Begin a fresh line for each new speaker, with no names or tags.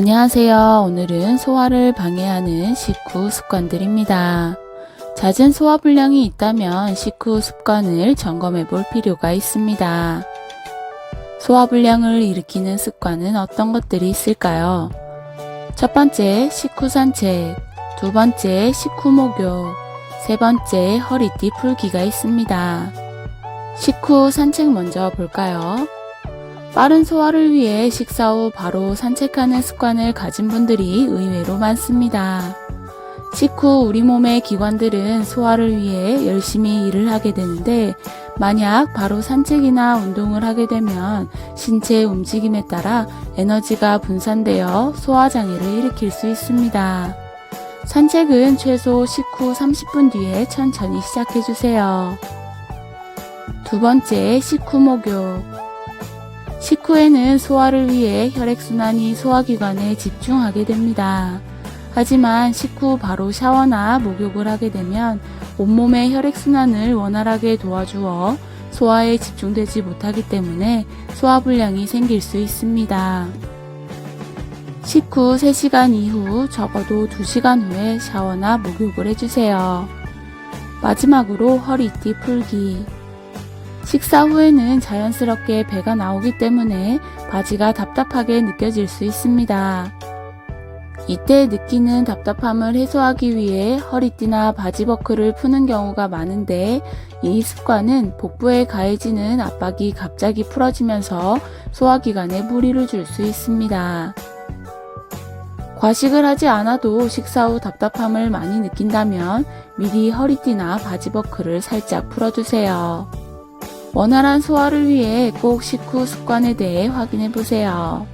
안녕하세요. 오늘은 소화를 방해하는 식후 습관들입니다. 잦은 소화 불량이 있다면 식후 습관을 점검해 볼 필요가 있습니다. 소화 불량을 일으키는 습관은 어떤 것들이 있을까요? 첫 번째, 식후 산책. 두 번째, 식후 목욕. 세 번째, 허리띠 풀기가 있습니다. 식후 산책 먼저 볼까요? 빠른 소화를 위해 식사 후 바로 산책하는 습관을 가진 분들이 의외로 많습니다. 식후 우리 몸의 기관들은 소화를 위해 열심히 일을 하게 되는데 만약 바로 산책이나 운동을 하게 되면 신체 움직임에 따라 에너지가 분산되어 소화장애를 일으킬 수 있습니다. 산책은 최소 식후 30분 뒤에 천천히 시작해 주세요. 두 번째, 식후 목욕. 식후에는 소화를 위해 혈액순환이 소화기관에 집중하게 됩니다. 하지만 식후 바로 샤워나 목욕을 하게 되면 온몸의 혈액순환을 원활하게 도와주어 소화에 집중되지 못하기 때문에 소화불량이 생길 수 있습니다. 식후 3시간 이후 적어도 2시간 후에 샤워나 목욕을 해주세요. 마지막으로 허리띠 풀기. 식사 후에는 자연스럽게 배가 나오기 때문에 바지가 답답하게 느껴질 수 있습니다. 이때 느끼는 답답함을 해소하기 위해 허리띠나 바지 버클을 푸는 경우가 많은데 이 습관은 복부에 가해지는 압박이 갑자기 풀어지면서 소화기관에 무리를 줄 수 있습니다. 과식을 하지 않아도 식사 후 답답함을 많이 느낀다면 미리 허리띠나 바지 버클을 살짝 풀어주세요. 원활한 소화를 위해 꼭 식후 습관에 대해 확인해 보세요.